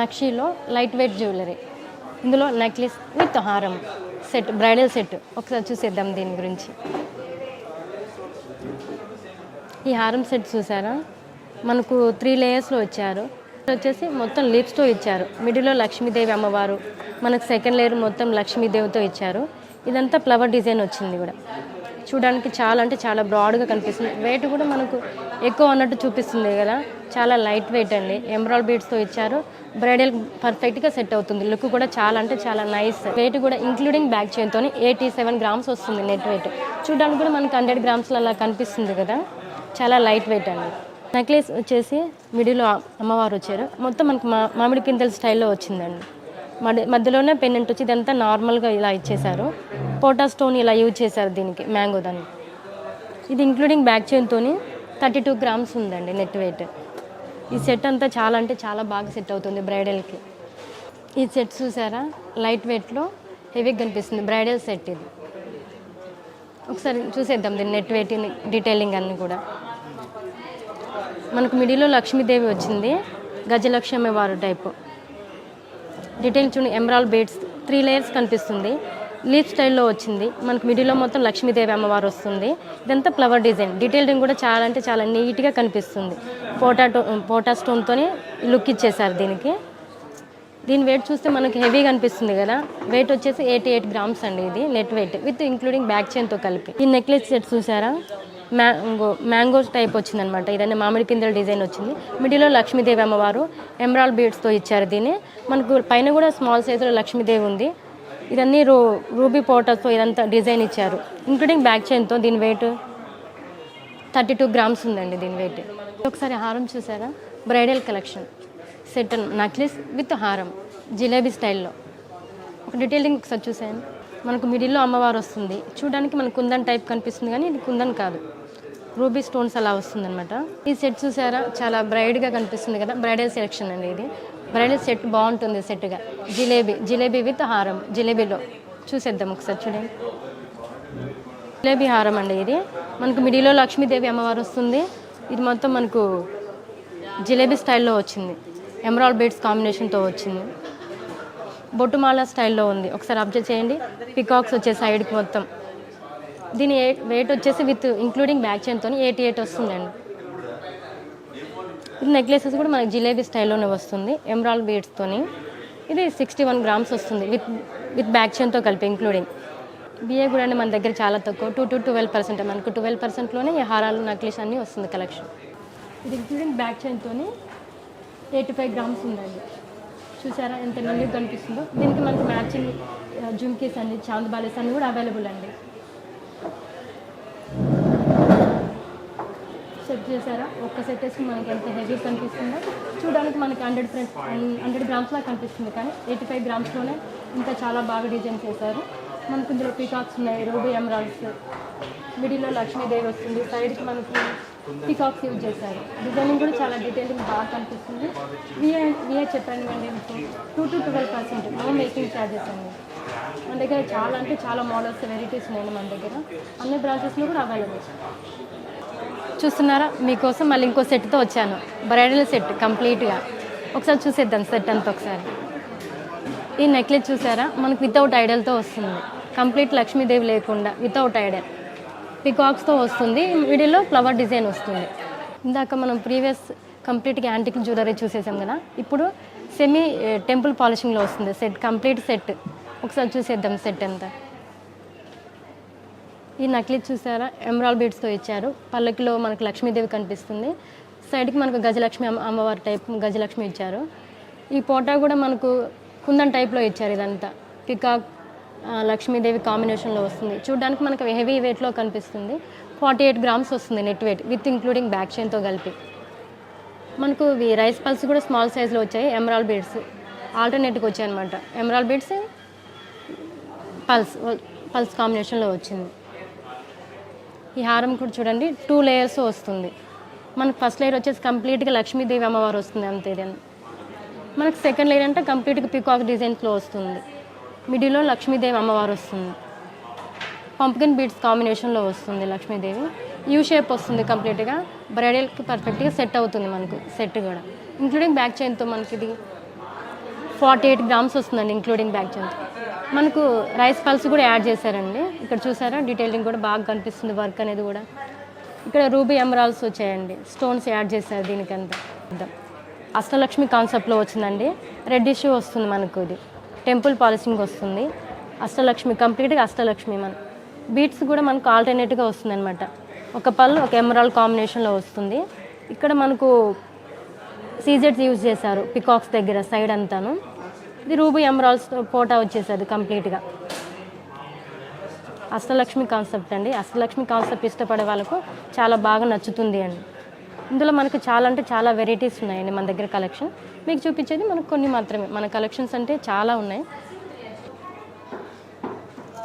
నక్షీలో light weight jewellery. ఇందులో necklace with హారం set bridal set. ఒకసారి చూసేద్దాం దీని గురించి. ఈ హారం సెట్ చూసారా? మనకు త్రీ లేయర్స్లో వచ్చారు వచ్చేసి మొత్తం లిప్స్తో ఇచ్చారు. మిడిల్లో లక్ష్మీదేవి అమ్మవారు. మనకు సెకండ్ లేయర్ మొత్తం లక్ష్మీదేవితో ఇచ్చారు. ఇదంతా ఫ్లవర్ డిజైన్ వచ్చింది కూడా. చూడడానికి చాలా అంటే చాలా బ్రాడ్గా కనిపిస్తుంది. వెయిట్ కూడా మనకు ఎక్కువ అన్నట్టు చూపిస్తుంది కదా. చాలా లైట్ వెయిట్ అండి. ఎంబ్రాయిడ్ బీడ్స్తో ఇచ్చారు. బ్రైడల్ పర్ఫెక్ట్గా సెట్ అవుతుంది. లుక్ కూడా చాలా అంటే చాలా నైస్ వెయిట్ కూడా ఇంక్లూడింగ్ బ్యాక్ చైన్తో ఎయిటీ సెవెన్ గ్రామ్స్ వస్తుంది నెట్ వెయిట్ చూడడానికి కూడా మనకు హండ్రెడ్ గ్రామ్స్లో అలా కనిపిస్తుంది కదా. చాలా లైట్ వెయిట్ అండి. నెక్లెస్ వచ్చేసి మిడిలో అమ్మవారు వచ్చారు. మొత్తం మనకి మా మామిడి పిందెల స్టైల్లో వచ్చిందండి. మధ్యలోనే పెన్నెంట్ వచ్చి ఇదంతా నార్మల్గా ఇలా ఇచ్చేసారు పోటా స్టోన్ ఇలా యూజ్ చేశారు దీనికి మ్యాంగో దాన్ని. ఇది ఇంక్లూడింగ్ బ్యాక్ చైన్తో థర్టీ టూ గ్రామ్స్ ఉందండి నెట్ వెయిట్. ఈ సెట్ అంతా చాలా అంటే చాలా బాగా సెట్ అవుతుంది బ్రైడల్కి. ఈ సెట్ చూసారా? లైట్ వెయిట్లో హెవీగా కనిపిస్తుంది బ్రైడల్ సెట్ ఇది. ఒకసారి చూసేద్దాం దీన్ని నెట్ వెయిట్ డీటెయిలింగ్ అన్ని కూడా. మనకు మిడిలో లక్ష్మీదేవి వచ్చింది గజలక్ష్మి వారు టైపు. డీటెయిల్ చూడండి ఎమరాల్ బేడ్స్ త్రీ లేయర్స్ కనిపిస్తుంది. లీఫ్ స్టైల్లో వచ్చింది. మనకు మిడిల్లో మొత్తం లక్ష్మీదేవి అమ్మవారు వస్తుంది. ఇదంతా ఫ్లవర్ డిజైన్. డీటెయిలింగ్ కూడా చాలా అంటే చాలా నీట్గా కనిపిస్తుంది. పోటాటో పోటా స్టోన్తోనే లుక్ ఇచ్చేసారు దీనికి. దీని వెయిట్ చూస్తే మనకి హెవీగా అనిపిస్తుంది కదా. వెయిట్ వచ్చేసి ఎయిటీ ఎయిట్ గ్రామ్స్ అండి ఇది net weight with including back చైన్తో కలిపి. ఈ నెక్లెస్ సెట్ చూసారా? మ్యాంగో మ్యాంగో టైప్ వచ్చిందనమాట. ఇదన్నీ మామిడి పిందెల డిజైన్ వచ్చింది. మిడిల్లో లక్ష్మీదేవి అమ్మవారు ఎమరాల్ బీడ్స్తో ఇచ్చారు దీన్ని. మనకు పైన కూడా స్మాల్ సైజులో లక్ష్మీదేవి ఉంది. ఇదన్నీ రూ రూబీ పోటర్స్తో ఇదంతా డిజైన్ ఇచ్చారు. ఇంక్లూడింగ్ బ్యాక్ చైన్తో దీని వెయిట్ థర్టీ టూ గ్రామ్స్ ఉందండి దీని వెయిట్. ఒకసారి హారం చూసారా? Bridal collection. Set necklace with హారం. జిలేబీ స్టైల్లో ఒక డీటెయిలింగ్ ఒకసారి చూసాను మనకు మిడిల్లో అమ్మవారు వస్తుంది. చూడడానికి మనకు కుందన్ టైప్ కనిపిస్తుంది కానీ ఇది కుందన్ కాదు. రూబీ స్టోన్స్ అలా వస్తుందన్నమాట. ఈ సెట్ చూసారా? చాలా బ్రైడ్గా కనిపిస్తుంది కదా? బ్రైడల్ సెలెక్షన్ అండి ఇది. బ్రైడల్ సెట్ బాగుంటుంది సెట్గా జిలేబీ జిలేబీ విత్ హారం. జిలేబీలో చూసేద్దాం ఒకసారి చూడండి. జిలేబీ హారం అండి ఇది. మనకు మిడిలో లక్ష్మీదేవి అమ్మవారు వస్తుంది. ఇది మొత్తం మనకు జిలేబీ స్టైల్లో వచ్చింది. ఎమరాల్ బీడ్స్ కాంబినేషన్తో వచ్చింది. బొట్టుమాల స్టైల్లో ఉంది. ఒకసారి అబ్జర్వ్ చేయండి. పికాక్స్ వచ్చే సైడ్కి మొత్తం. దీని వెయిట్ వచ్చేసి విత్ ఇంక్లూడింగ్ బ్యాక్ చైన్తో ఎయిటీ ఎయిట్ వస్తుందండి. ఇది నెక్లెసెస్ కూడా మనకి జిలేబీ స్టైల్లోనే వస్తుంది. ఎమరాల్ బీడ్స్తోని ఇది సిక్స్టీ వన్ గ్రామ్స్ వస్తుంది విత్ విత్ బ్యాక్ చైన్తో కలిపి ఇంక్లూడింగ్ బిఏ కూడా మన దగ్గర చాలా తక్కువ. టూ టు ట్వెల్వ్ పర్సెంట్ మనకు ట్వెల్వ్ పర్సెంట్లోనే ఈ హారాలు నెక్లెస్ అన్నీ వస్తుంది కలెక్షన్ ఇది ఇంక్లూడింగ్ బ్యాక్ చైన్తో ఎయిటీ ఫైవ్ గ్రామ్స్ ఉందండి. చూసారా ఎంత నిండుగా కనిపిస్తుందో? దీనికి మనకి మ్యాచింగ్ జుమ్కీస్ అండి చాంద్ బాలేస్ అన్ని కూడా అవైలబుల్ అండి. సెట్ చేశారా? ఒక్క సెట్ వేసుకుని మనకి ఎంత హెవీ కనిపిస్తుందో. చూడడానికి మనకి హండ్రెడ్ ఫ్రెండ్స్ హండ్రెడ్ గ్రామ్స్లా కనిపిస్తుంది కానీ ఎయిటీ ఫైవ్ గ్రామ్స్లోనే ఇంకా చాలా బాగా డిజైన్ చేశారు. మనకు ఇందులో పీకాక్స్ ఉన్నాయి రూబీ ఎమరాల్డ్స్ మిడిల్లో లక్ష్మీదేవి వస్తుంది సైడ్కి మనకి పీకాక్స్ యూజ్ చేశారు. డిజైనింగ్ కూడా చాలా డీటెయిలింగ్ బాగా కనిపిస్తుంది. విఐ విఐ చెప్పండి అండి two to twelve percent no making charges అండి. మన దగ్గర చాలా అంటే చాలా మోడల్స్ వెరైటీస్ ఉన్నాయి మన దగ్గర. అన్ని బ్రాంచెస్లో కూడా అవైలబుల్ చూస్తున్నారా? మీకోసం మళ్ళీ ఇంకో సెట్తో వచ్చాను. బ్రైడల్ సెట్ కంప్లీట్గా. ఒకసారి చూసేద్దాం సెట్ అంతా ఒకసారి. ఈ నెక్లెస్ చూసారా? మనకు వితౌట్ ఐడల్తో వస్తుంది. కంప్లీట్ లక్ష్మీదేవి లేకుండా వితౌట్ ఐడల్. పికాక్స్తో వస్తుంది. వీడియోలో ఫ్లవర్ డిజైన్ వస్తుంది. ఇందాక మనం ప్రీవియస్ కంప్లీట్గా యాంటిక్ జ్యువెలరీ చూసేసాం కదా? ఇప్పుడు సెమీ టెంపుల్ పాలిషింగ్లో వస్తుంది. Set complete set. ఒకసారి చూసేద్దాం సెట్ అంతా. ఈ నక్లీ చూసారా? ఎమరాల్ బీడ్స్తో ఇచ్చారు. పల్లకిలో మనకు లక్ష్మీదేవి కనిపిస్తుంది. సైడ్కి మనకు గజలక్ష్మి అమ్మ అమ్మవారి టైప్ గజలక్ష్మి ఇచ్చారు. ఈ పోటా కూడా మనకు కుందన్ టైప్లో ఇచ్చారు ఇదంతా. పికాక్ లక్ష్మీదేవి కాంబినేషన్లో వస్తుంది. చూడడానికి మనకు హెవీ వెయిట్లో కనిపిస్తుంది. ఫార్టీ ఎయిట్ గ్రామ్స్ వస్తుంది net weight with including back చైన్తో కలిపి. మనకు రైస్ పల్స్ కూడా స్మాల్ సైజ్లో వచ్చాయి. ఎమరాల్ బీడ్స్ ఆల్టర్నేట్గా వచ్చాయి అనమాట ఎమరాల్ బీడ్స్ పల్స్ పల్స్ కాంబినేషన్లో వచ్చింది. ఈ హారం కూడా చూడండి టూ లేయర్స్ వస్తుంది. మనకు ఫస్ట్ లేయర్ వచ్చేసి కంప్లీట్గా లక్ష్మీదేవి అమ్మవారు వస్తుంది అంతే ఇది. మనకు సెకండ్ లేయర్ అంటే కంప్లీట్గా పికాక్ డిజైన్స్లో వస్తుంది. మిడిల్లో లక్ష్మీదేవి అమ్మవారు వస్తుంది. పంప్కిన్ బీట్స్ కాంబినేషన్లో వస్తుంది లక్ష్మీదేవి. యూ షేప్ వస్తుంది కంప్లీట్గా బ్రైడల్కి పర్ఫెక్ట్గా సెట్ అవుతుంది మనకు సెట్ కూడా. ఇంక్లూడింగ్ బ్యాక్ చైన్తో మనకి ఇది ఫార్టీ ఎయిట్ గ్రామ్స్ వస్తుందండి ఇంక్లూడింగ్ బ్యాక్ చైన్ మనకు రైస్ పల్స్ కూడా యాడ్ చేశారండి. ఇక్కడ చూసారా? డీటెయిలింగ్ కూడా బాగా కనిపిస్తుంది వర్క్ అనేది కూడా. ఇక్కడ రూబీ ఎమరాల్స్ వచ్చాయండి. స్టోన్స్ యాడ్ చేశారు దీనికంతా. అష్టలక్ష్మి కాన్సెప్ట్లో వచ్చిందండి. రెడ్ ఇష్యూ వస్తుంది మనకు ఇది. టెంపుల్ పాలిషింగ్ వస్తుంది. అష్టలక్ష్మి కంప్లీట్గా అష్టలక్ష్మి మన. బీట్స్ కూడా మనకు ఆల్టర్నేట్గా వస్తుంది అనమాట ఒక పళ్ళు ఒక ఎమరాల్ కాంబినేషన్లో వస్తుంది. ఇక్కడ మనకు సీజెట్స్ యూజ్ చేశారు పికాక్స్ దగ్గర సైడ్ అంతాను. ఇది రూబీ ఎమరాల్స్ పోటా వచ్చేసది కంప్లీట్గా. అష్టలక్ష్మి కాన్సెప్ట్ అండి. అష్టలక్ష్మి కాన్సెప్ట్ ఇష్టపడే వాళ్ళకు చాలా బాగా నచ్చుతుంది అండి. ఇందులో మనకు చాలా అంటే చాలా వెరైటీస్ ఉన్నాయండి మన దగ్గర కలెక్షన్. మీకు చూపించేది మనకు కొన్ని మాత్రమే. మన కలెక్షన్స్ అంటే చాలా ఉన్నాయి.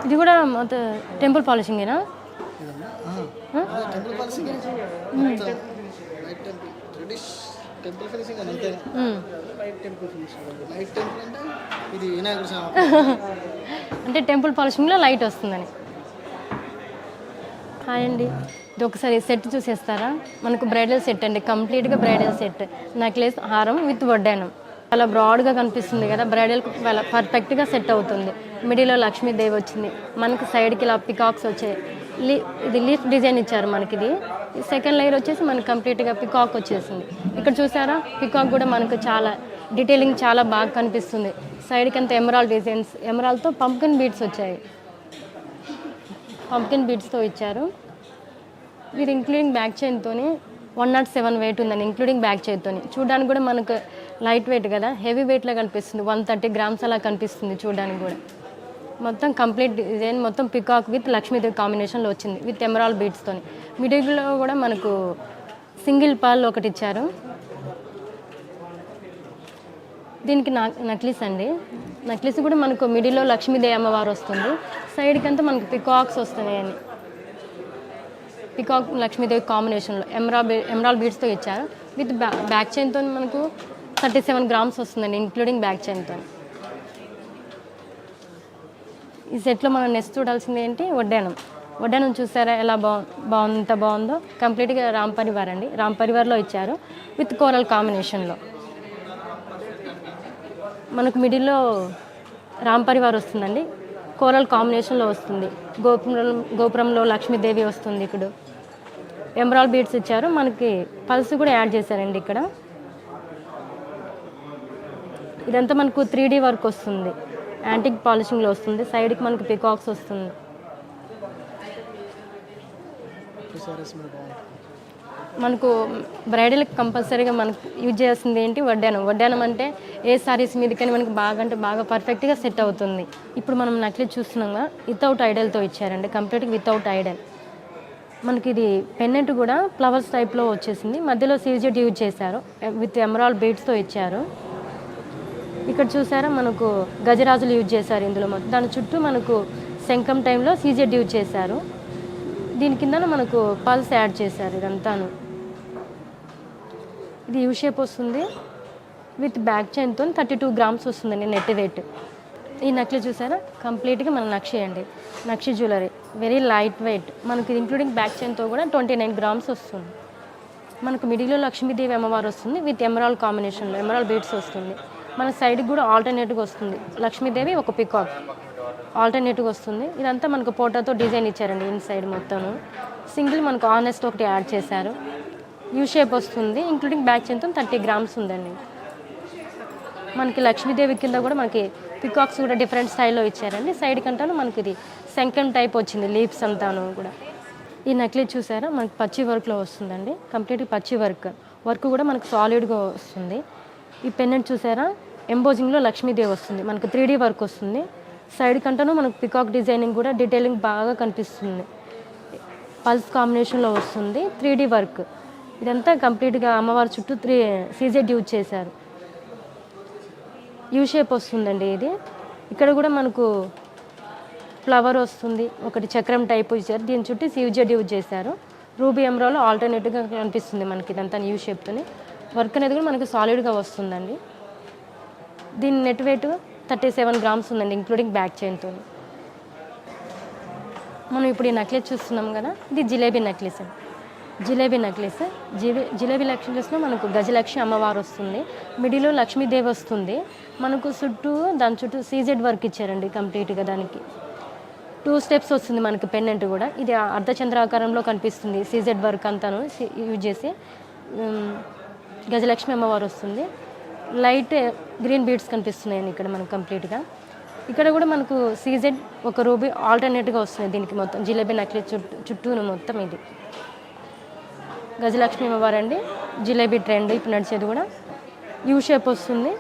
ఇది కూడా టెంపుల్ పాలిషింగేనా? టెంపుల్ అంటే టెంపుల్ పాలిషింగ్లో లైట్ వస్తుందని. హాయ్ అండి. ఇది ఒకసారి సెట్ చూసేస్తారా? మనకు బ్రైడల్ సెట్ అండి. కంప్లీట్గా బ్రైడల్ సెట్. నెక్లెస్ హారం విత్ వడ్డానం చాలా బ్రాడ్గా కనిపిస్తుంది కదా బ్రైడల్ పర్ఫెక్ట్గా సెట్ అవుతుంది. మిడిల్లో లక్ష్మీదేవి వచ్చింది. మనకు సైడ్కి ఇలా పికాక్స్ వచ్చాయి. లీ ఇది లీఫ్ డిజైన్ ఇచ్చారు మనకి ఇది సెకండ్ లేయర్ వచ్చేసి మనకి కంప్లీట్గా పికాక్ వచ్చేసింది. ఇక్కడ చూసారా? పికాక్ కూడా మనకు చాలా డీటెయిలింగ్ చాలా బాగా కనిపిస్తుంది. సైడ్కి అంత ఎమరాల్ డిజైన్స్ ఎమరాల్తో పంప్కిన్ బీడ్స్ వచ్చాయి. పంప్కిన్ బీడ్స్తో ఇచ్చారు. ఇది ఇంక్లూడింగ్ బ్యాక్ చైన్తోని వన్ నాట్ సెవెన్ వెయిట్ ఉందండి ఇంక్లూడింగ్ బ్యాక్ చైన్తోని. చూడడానికి కూడా మనకు లైట్ వెయిట్ కదా హెవీ వెయిట్లో కనిపిస్తుంది. వన్ థర్టీ గ్రామ్స్ అలా కనిపిస్తుంది చూడడానికి కూడా. మొత్తం కంప్లీట్ డిజైన్ మొత్తం పికాక్ విత్ లక్ష్మీదేవి కాంబినేషన్లో వచ్చింది విత్ ఎమరాల్ బీట్స్తో మిడిల్లో కూడా మనకు సింగిల్ పాల్ ఒకటి ఇచ్చారు. దీనికి నా నక్లీస్ అండి. నక్లీస్ కూడా మనకు మిడిల్లో లక్ష్మీదేవి అమ్మవారు వస్తుంది. సైడ్కి అంతా మనకు పికాక్స్ వస్తున్నాయని. పికాక్ లక్ష్మీదేవి కాంబినేషన్లో ఎమరా ఎమరాల్ బీడ్స్తో ఇచ్చారు. విత్ బ్యాక్ చైన్తో మనకు థర్టీ సెవెన్ గ్రామ్స్ వస్తుందండి ఇంక్లూడింగ్ బ్యాక్ చైన్తో. ఈ సెట్లో మనం నెక్స్ట్ చూడాల్సింది ఏంటి? వడ్డానం. వడ్డానం చూసారా? ఎలా బా బాగుంది ఎంత బాగుందో. కంప్లీట్గా రామ్ పరివార్ అండి. రామ్ పరివార్లో ఇచ్చారు. విత్ కోరల్ కాంబినేషన్లో. మనకు మిడిల్లో రామ్ పరివార్ వస్తుందండి. కోరల్ కాంబినేషన్లో వస్తుంది. గోపురం గోపురంలో లక్ష్మీదేవి వస్తుంది ఇప్పుడు. ఎమరాల్ బీడ్స్ ఇచ్చారు. మనకి పల్స్ కూడా యాడ్ చేశారండి ఇక్కడ. ఇదంతా మనకు త్రీ వర్క్ వస్తుంది. యాంటిక్ పాలిషింగ్లో వస్తుంది. సైడ్కి మనకి పికాక్స్ వస్తుంది. మనకు బ్రైడల్కి కంపల్సరీగా మనకు యూజ్ చేయాల్సింది ఏంటి? వడ్డానం. వడ్డానం అంటే ఏ సారీస్ మీద కానీ మనకి బాగా అంటే బాగా పర్ఫెక్ట్గా సెట్ అవుతుంది. ఇప్పుడు మనం నక్లెస్ చూస్తున్నాగా వితౌట్ ఐడల్తో ఇచ్చారండి. కంప్లీట్గా వితౌట్ ఐడల్ మనకి ఇది పెన్నెంట్ కూడా ఫ్లవర్స్ టైప్లో వచ్చేసింది. మధ్యలో సీజెడ్ యూజ్ చేశారు. విత్ ఎమరాల్ బీడ్స్తో ఇచ్చారు. ఇక్కడ చూసారా మనకు గజరాజులు యూజ్ చేశారు ఇందులో మొత్తం. దాని చుట్టూ మనకు శంఖం టైంలో సీజెడ్ యూజ్ చేశారు. దీని కింద మనకు పల్స్ యాడ్ చేశారు ఇదంతాను. ఇది యూ షేప్ వస్తుంది. విత్ బ్యాక్ చైన్తో థర్టీ టూ గ్రామ్స్ వస్తుందండి నెట్ వెయిట్ ఈ నక్లీ చూసారా? కంప్లీట్గా మన నక్షి అండి. నక్షి జ్యువెలరీ వెరీ లైట్ వెయిట్ మనకి ఇంక్లూడింగ్ బ్యాక్ చైన్తో కూడా ట్వంటీ నైన్ గ్రామ్స్ వస్తుంది. మనకు మిడిల్లో లక్ష్మీదేవి అమ్మవారు వస్తుంది. విత్ ఎమరాల్ కాంబినేషన్లో ఎమరాల్ బీట్స్ వస్తుంది. మన సైడ్కి కూడా ఆల్టర్నేట్గా వస్తుంది. లక్ష్మీదేవి ఒక పికాక్ ఆల్టర్నేటివ్ వస్తుంది. ఇదంతా మనకు పోటాతో డిజైన్ ఇచ్చారండి ఇన్ సైడ్ మొత్తం సింగిల్ మనకు ఆనెస్ట్ ఒకటి యాడ్ చేశారు. యూ షేప్ వస్తుంది ఇంక్లూడింగ్ బ్యాక్ చెంతం థర్టీ గ్రామ్స్ ఉందండి. మనకి లక్ష్మీదేవి కింద కూడా మనకి పికాక్స్ కూడా డిఫరెంట్ స్టైల్లో ఇచ్చారండి. సైడ్ కంటాను మనకి ఇది శంఖం టైప్ వచ్చింది లీవ్స్ అంతాను కూడా. ఈ నెక్లెస్ చూసారా? మనకి పచ్చి వర్క్లో వస్తుందండి. కంప్లీట్ పచ్చి వర్క్ వర్క్ కూడా మనకు సాలిడ్గా వస్తుంది. ఈ పెన్నెంట్ చూసారా? ఎంబోజింగ్లో లక్ష్మీదేవి వస్తుంది. మనకు త్రీ వర్క్ వస్తుంది. సైడ్ కంటాను మనకు పికాక్ డిజైనింగ్ కూడా డీటెయిలింగ్ బాగా కనిపిస్తుంది. పల్స్ కాంబినేషన్లో వస్తుంది. Three work. ఇదంతా కంప్లీట్గా అమ్మవారి చుట్టూ త్రీ సీజెడ్ యూజ్ చేశారు. యూ షేప్ వస్తుందండి ఇది. ఇక్కడ కూడా మనకు ఫ్లవర్ వస్తుంది. ఒకటి చక్రం టైప్ ఇచ్చారు. దీని చుట్టూ సీజెడ్ యూజ్ చేశారు. రూబీ ఎమ్రాలో ఆల్టర్నేటివ్గా కనిపిస్తుంది మనకి ఇదంతా యూ షేప్తోని. వర్క్ అనేది కూడా మనకు సాలిడ్గా వస్తుందండి. దీని net weight thirty seven grams ఉందండి ఇంక్లూడింగ్ బ్యాక్ చైన్తో మనం ఇప్పుడు ఈ నెక్లెస్ చూస్తున్నాం కదా ఇది జిలేబీ నెక్లెస్ అండి. జిలేబీ నెక్లెస్ జిలే జిలేబీ నెక్లెస్లో మనకు గజలక్ష్మి అమ్మవారు వస్తుంది. మిడిలో లక్ష్మీదేవి వస్తుంది. మనకు చుట్టూ దాని చుట్టూ సీజెడ్ వర్క్ ఇచ్చారండి కంప్లీట్గా దానికి. టూ స్టెప్స్ వస్తుంది మనకి పెన్నెంట్ కూడా. ఇది అర్ధచంద్రాకారంలో కనిపిస్తుంది సీజెడ్ వర్క్ అంతాను యూజ్ చేసి. గజలక్ష్మి అమ్మవారు వస్తుంది. లైట్ గ్రీన్ బీడ్స్ కనిపిస్తున్నాయండి ఇక్కడ మనకు కంప్లీట్గా ఇక్కడ కూడా మనకు సీజెడ్ ఒక రూబీ ఆల్టర్నేట్గా వస్తుంది దీనికి మొత్తం. జిలేబీ నెక్లెస్ చుట్టూ చుట్టూను మొత్తం ఇది. గజలక్ష్మి అమ్మవారు అండి. జిలేబీ ట్రెండ్ ఇప్పుడు నడిచేది కూడా. యూ షేప్ వస్తుంది.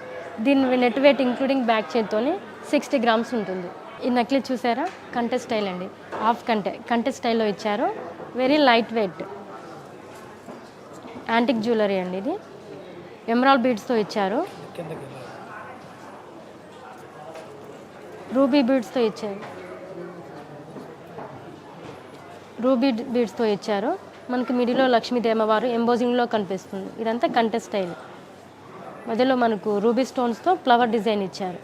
దీని నెట్ వెయిట్ ఇంక్లూడింగ్ బ్యాక్ చేత్తోని సిక్స్టీ గ్రామ్స్ ఉంటుంది. ఈ నెక్లెస్ చూసారా? కంటె స్టైల్ అండి. హాఫ్ కంటె కంటె స్టైల్లో ఇచ్చారు. Very light weight antique jewellery అండి ఇది. ఎమరాల్ బీడ్స్తో ఇచ్చారు. రూబీ బీడ్స్తో ఇచ్చారు. రూబీ బీడ్స్తో ఇచ్చారు. మనకి మిడిలో లక్ష్మీదేవి అమ్మవారు ఎంబోజింగ్లో కనిపిస్తుంది. ఇదంతా కంటెస్టైల్ మధ్యలో మనకు రూబీ స్టోన్స్తో ఫ్లవర్ డిజైన్ ఇచ్చారు.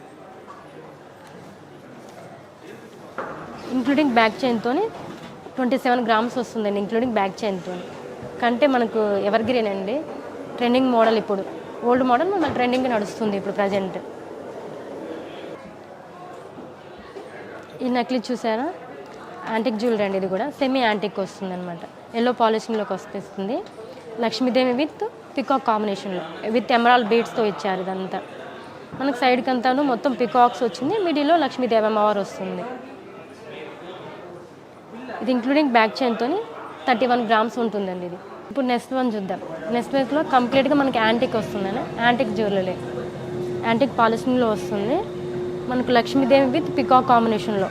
ఇంక్లూడింగ్ బ్యాక్ చైన్తో ట్వంటీ సెవెన్ గ్రామ్స్ వస్తుందండి ఇంక్లూడింగ్ బ్యాక్ చైన్తో కంటే మనకు ఎవర్ గ్రీన్ అండి. ట్రెండింగ్ మోడల్ ఇప్పుడు. ఓల్డ్ మోడల్ మన ట్రెండింగ్ నడుస్తుంది ఇప్పుడు ప్రజెంట్. ఈ నక్లీ చూసారా? యాంటిక్ జ్యువెలరీ అండి ఇది కూడా. సెమీ యాంటిక్ వస్తుంది అనమాట ఎల్లో పాలిషింగ్లోకి వస్తుంది లక్ష్మీదేవి విత్ పికాక్ కాంబినేషన్లో విత్ ఎమరాల్ బీడ్స్తో ఇచ్చారు ఇదంతా. మనకు సైడ్కి అంతాను మొత్తం పికాక్స్ వచ్చింది. మిడిల్లో లక్ష్మీదేవి అమ్మవారు వస్తుంది. ఇది ఇంక్లూడింగ్ బ్యాక్ చైన్తో థర్టీ వన్ గ్రామ్స్ ఉంటుందండి ఇది. ఇప్పుడు నెక్స్ట్ వన్ చూద్దాం. నెక్స్ట్ వేస్లో కంప్లీట్గా మనకి యాంటిక్ వస్తుందండి యాంటిక్ జ్యువెలరీ. యాంటిక్ పాలిసింగ్లో వస్తుంది. మనకు లక్ష్మీదేవి విత్ పికాక్ కాంబినేషన్లో.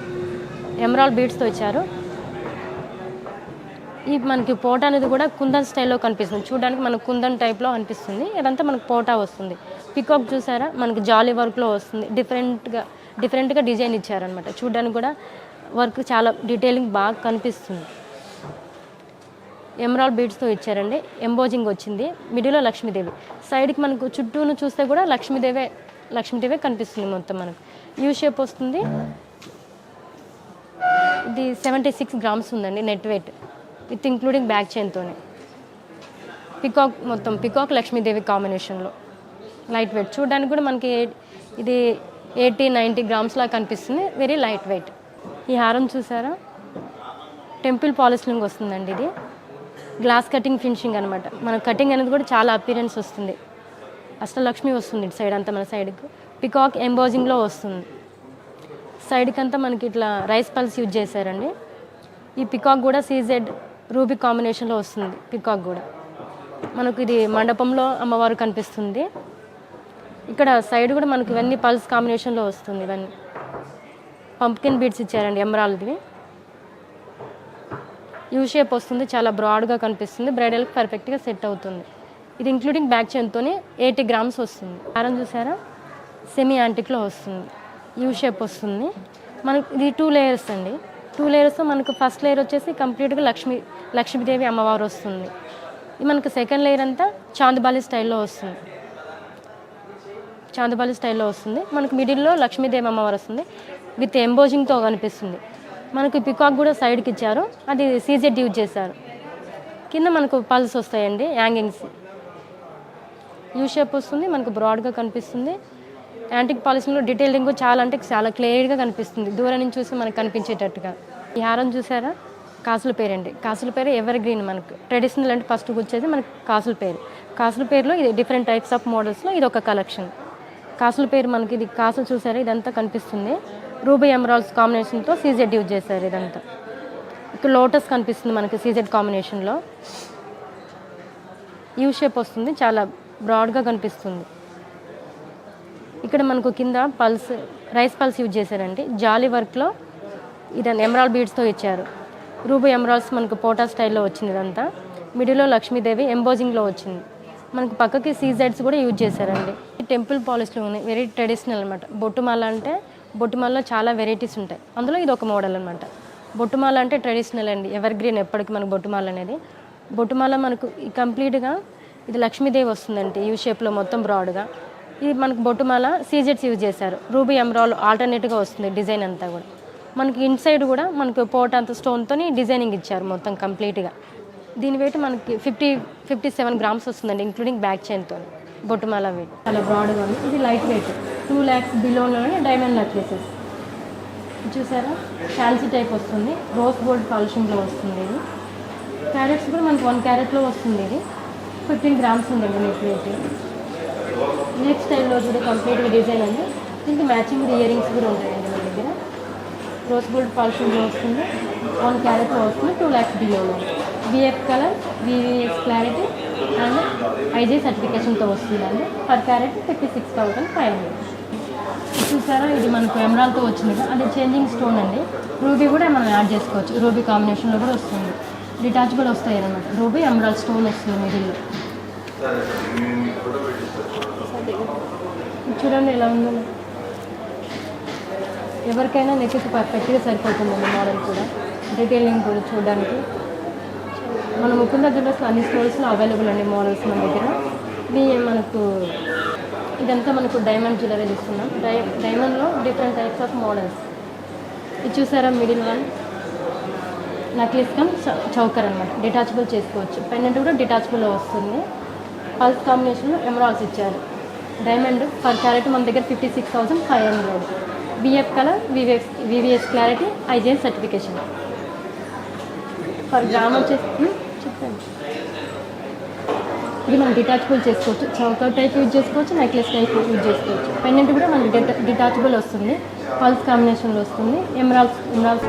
ఎమరాల్ బీడ్స్తో ఇచ్చారు. ఈ మనకి పోటా అనేది కూడా కుందన్ స్టైల్లో కనిపిస్తుంది. చూడడానికి మనకు కుందన్ టైప్లో అనిపిస్తుంది. ఇదంతా మనకు పోటా వస్తుంది. పికాక్ చూసారా? మనకి జాలీ వర్క్లో వస్తుంది. డిఫరెంట్గా డిఫరెంట్గా డిజైన్ ఇచ్చారనమాట చూడడానికి కూడా వర్క్ చాలా డీటెయిలింగ్ బాగా కనిపిస్తుంది. ఎమరాల్ బీడ్స్తో ఇచ్చారండి. ఎంబోజింగ్ వచ్చింది. మిడిలో లక్ష్మీదేవి. సైడ్కి మనకు చుట్టూను చూస్తే కూడా లక్ష్మీదేవే లక్ష్మీదేవే కనిపిస్తుంది మొత్తం మనకు. యూ షేప్ వస్తుంది. ఇది సెవెంటీ సిక్స్ గ్రామ్స్ ఉందండి net weight with including back చైన్తోనే peacock మొత్తం పికాక్ లక్ష్మీదేవి కాంబినేషన్లో. Light weight. చూడడానికి కూడా మనకి ఇది ఎయిటీ నైంటీ గ్రామ్స్లా కనిపిస్తుంది. Very light weight. ఈ హారం చూసారా? టెంపుల్ పాలిస్లింగ్ వస్తుందండి ఇది. గ్లాస్ కటింగ్ ఫినిషింగ్ అనమాట మన కటింగ్ అనేది కూడా చాలా అపీరెన్స్ వస్తుంది. అష్టలక్ష్మి వస్తుంది ఇటు సైడ్ అంతా మన సైడ్కి పికాక్ ఎంబోజింగ్లో వస్తుంది. సైడ్కి అంతా మనకి ఇట్లా రైస్ పల్స్ యూజ్ చేశారండి. ఈ పికాక్ కూడా సీజెడ్ రూబీ కాంబినేషన్లో వస్తుంది పికాక్ కూడా. మనకు ఇది మండపంలో అమ్మవారు కనిపిస్తుంది. ఇక్కడ సైడ్ కూడా మనకి ఇవన్నీ పల్స్ కాంబినేషన్లో వస్తుంది ఇవన్నీ. పంప్కిన్ బీడ్స్ ఇచ్చారండి ఎమరాల్డ్వి యూ షేప్ వస్తుంది చాలా బ్రాడ్గా కనిపిస్తుంది బ్రైడల్కి పర్ఫెక్ట్గా సెట్ అవుతుంది. ఇది ఇంక్లూడింగ్ బ్యాక్ చైన్తోనే ఎయిటీ గ్రామ్స్ వస్తుంది. హారం చూసారా? సెమీ యాంటిక్లో వస్తుంది. యూ షేప్ వస్తుంది. మనకి ఇది టూ లేయర్స్ అండి. టూ లేయర్స్ మనకు ఫస్ట్ లేయర్ వచ్చేసి కంప్లీట్గా లక్ష్మీ లక్ష్మీదేవి అమ్మవారు వస్తుంది. ఇది మనకు సెకండ్ లేయర్ అంతా చాందబాలి స్టైల్లో వస్తుంది. చాందబాలి స్టైల్లో వస్తుంది. మనకు మిడిల్లో లక్ష్మీదేవి అమ్మవారు వస్తుంది. విత్ ఎంబోజింగ్తో కనిపిస్తుంది. మనకు పికాక్ కూడా సైడ్కి ఇచ్చారు. అది సీజెడ్ యూజ్ చేశారు. కింద మనకు పల్స్ వస్తాయండి యాంగింగ్స్ యూ షేప్ వస్తుంది మనకు బ్రాడ్గా కనిపిస్తుంది. యాంటిక్ పాలిసింగ్లో డీటెయిలింగ్ చాలా అంటే చాలా క్లియర్గా కనిపిస్తుంది. దూరం నుంచి చూసి మనకు కనిపించేటట్టుగా. ఈ హారం చూసారా? కాసుల పేరు అండి కాసుల పేరు ఎవర్ గ్రీన్ మనకు. ట్రెడిషనల్ అంటే ఫస్ట్ వచ్చేది మనకు కాసుల పేరు. కాసుల పేరులో ఇది డిఫరెంట్ టైప్స్ ఆఫ్ మోడల్స్లో ఇది ఒక కలెక్షన్ కాసుల పేరు మనకి ఇది కాసులు చూసారా? ఇదంతా కనిపిస్తుంది. రూబీ ఎమరాల్స్ కాంబినేషన్తో సీజెడ్ యూజ్ చేశారు ఇదంతా. ఇక్కడ లోటస్ కనిపిస్తుంది మనకి సీజెడ్ కాంబినేషన్లో. యూ షేప్ వస్తుంది చాలా బ్రాడ్గా కనిపిస్తుంది. ఇక్కడ మనకు కింద పల్స్ రైస్ పల్స్ యూజ్ చేశారండి. జాలీ వర్క్లో ఇదంతా ఎమరాల్ బీడ్స్తో ఇచ్చారు. రూబీ ఎమరాల్స్ మనకు పోటా స్టైల్లో వచ్చింది ఇదంతా. మిడిల్లో లక్ష్మీదేవి ఎంబోజింగ్లో వచ్చింది. మనకు పక్కకి సీజెడ్స్ కూడా యూజ్ చేశారండి. టెంపుల్ పాలిస్లో ఉన్నాయి వెరీ ట్రెడిషనల్ అనమాట బొట్టుమాల అంటే బొట్టుమాలలో చాలా వెరైటీస్ ఉంటాయి. అందులో ఇది ఒక మోడల్ అనమాట బొట్టుమాల అంటే ట్రెడిషనల్ అండి. ఎవర్ గ్రీన్ ఎప్పటికీ మనకు బొట్టుమాల అనేది. బొట్టుమాల మనకు ఈ కంప్లీట్గా ఇది లక్ష్మీదేవి వస్తుందండి. యూ షేప్లో మొత్తం బ్రాడ్గా. ఇది మనకు బొట్టుమాల సీజెట్స్ యూజ్ చేశారు. రూబీ ఎమ్రాల్ ఆల్టర్నేట్గా వస్తుంది డిజైన్ అంతా కూడా. మనకి ఇన్సైడ్ కూడా మనకు పోట అంత స్టోన్తో డిజైనింగ్ ఇచ్చారు మొత్తం కంప్లీట్గా. దీని వెయిట్ మనకి ఫిఫ్టీ ఫిఫ్టీ సెవెన్ గ్రామ్స్ వస్తుందండి ఇంక్లూడింగ్ బ్యాక్ చైన్తో బొట్టుమాల వెయిట్ చాలా బ్రాడ్గా ఉంది. ఇది లైట్ వెయిట్ టూ ల్యాక్స్ బిలోలోనే డైమండ్ నెక్లెసెస్ చూసారా? ఫ్యాన్సీ టైప్ వస్తుంది. రోజ్ గోల్డ్ పాలిషింగ్లో వస్తుంది ఇది. క్యారెట్స్ కూడా మనకి వన్ క్యారెట్లో వస్తుంది ఇది. ఫిఫ్టీన్ గ్రామ్స్ ఉందండి నెక్లెస్ నెక్స్ట్ స్టైల్లో కూడా కంప్లీట్గా డిజైన్ అండి దీనికి మ్యాచింగ్ ఇయర్ రింగ్స్ కూడా ఉంటాయండి మన దగ్గర. రోజ్ గోల్డ్ పాలిషింగ్లో వస్తుంది. వన్ క్యారెట్లో వస్తుంది. Two lakhs బిలోలో VF colour VVS clarity and IG సర్టిఫికేషన్తో వస్తుందండి. Per carat fifty six thousand five hundred. చూసారా? ఇది మనకు ఎమరాల్తో వచ్చింది అది చేంజింగ్ స్టోన్ అండి. రూబీ కూడా మనం యాడ్ చేసుకోవచ్చు. రూబీ కాంబినేషన్లో కూడా వస్తుంది. డిటాచబుల్ వస్తాయి అనమాట రూబీ ఎమరాల్ స్టోన్ వస్తుంది మిడిల్లో. చూడండి ఎలా ఉందో. ఎవరికైనా నెక్కి పర్ఫెక్ట్గా సరిపోతుందండి మోడల్ కూడా. డీటెయిలింగ్ కూడా చూడడానికి. మన ముకుంద జ్యువెలర్స్లో అన్ని స్టోర్స్లో అవైలబుల్ అండి మోడల్స్ మన దగ్గర. ఇది మనకు ఇదంతా మనకు డైమండ్ జ్యువెలరీ ఇస్తున్నాం. డై డైమండ్లో డిఫరెంట్ టైప్స్ ఆఫ్ మోడల్స్ ఇది చూసారా middle one necklace cum choker అనమాట డిటాచబుల్ చేసుకోవచ్చు. పెన్నెంట్ కూడా డిటాచబుల్లో వస్తుంది. పల్స్ కాంబినేషన్లో ఎమరాల్స్ ఇచ్చారు. డైమండ్ పర్ క్యారెట్ మన దగ్గర fifty six thousand five hundred BF colour VVS VVS clarity IGS certification per gram వచ్చేసి ఇది మనం డిటాచబుల్ చేసుకోవచ్చు. చౌక టైప్ యూజ్ చేసుకోవచ్చు నెక్లెస్ టైప్ యూజ్ చేసుకోవచ్చు. పెండెంట్ కూడా మనకి డిటాచబుల్ వస్తుంది. పల్స్ కాంబినేషన్లో వస్తుంది. Emeralds emeralds